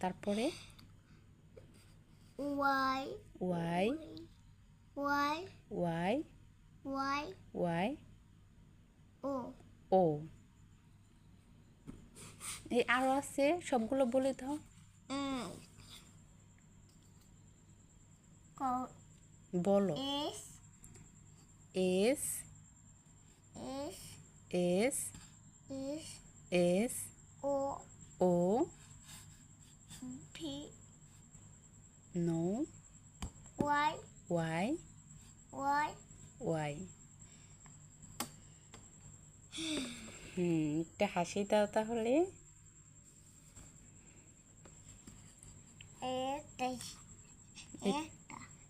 তারপরে? Y Y Y Y Y Y O. O. এই আরও আছে? সবগুলো বলে দাও। বলো। S S S S S S O. O. No. Why? Why? Why? Why? Hmm, হুম একটা হাসি দাও তাহলে।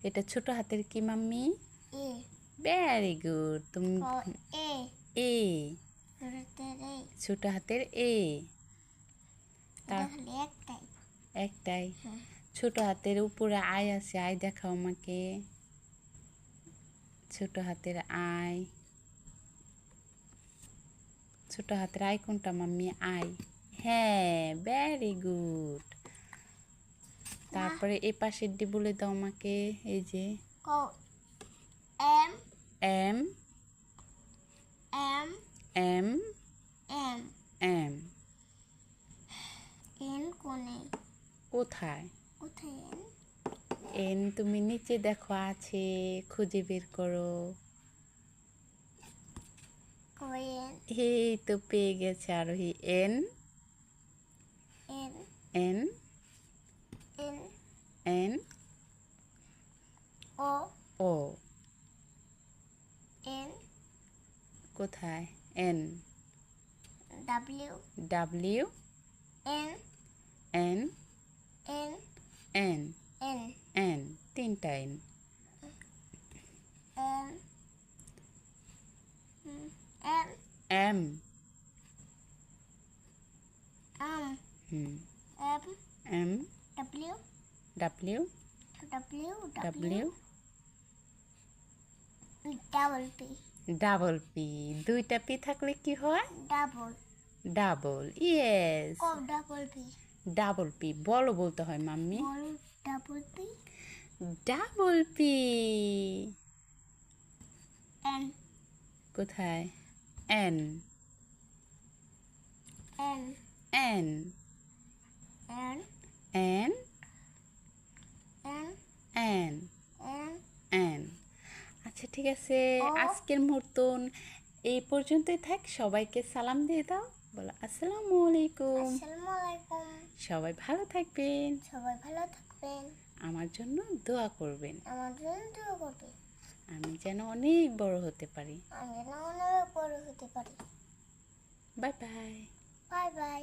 এটা ছোট হাতের কি মাম্মি? ভেরি গুড তুমি এ। ছোট হাতের এ। একটাই। একটাই। হ্যাঁ। ছোট হাতের উপরে আয় আছে আয় দেখাও আমাকে। ছোট হাতের আয়। ছোট হাতের আয় কোনটা মাম্মি? আয়। হ্যাঁ ভেরি গুড তারপরে এ পাশের ডি বলে দাও আমাকে এই যে। M. M. M. M. M. M কোনে? কোথায়? এন তুমি নিচে দেখো আছে খুঁজে বের করো। এই তো পেয়ে গেছে আরোহী। N? N. N? O. O. N. কোথায়? N. W. W. N. N N N N তিনটা N N M M M হুম M M W W W W double P double P দুইটা পি থাকলে কি হয়? Double double yes double P double P বলো বলতে হয় mummy. বল double P double P কোথায়? N N N N N N N N আচ্ছা ঠিক আছে। আজকের মতন এই পর্যন্তই থাক। সবাইকে সালাম দিয়ে দাও। বলো আসসালামু আলাইকুম। আসসালামু আলাইকুম। সবাই ভালো থাকবেন। সবাই ভালো থাকবেন। আমার জন্য দোয়া করবেন। আমার জন্য দোয়া করবে আমি যেন অনেক বড় হতে পারি। আমি যেন অনেক বড় হতে পারি। Bye bye bye bye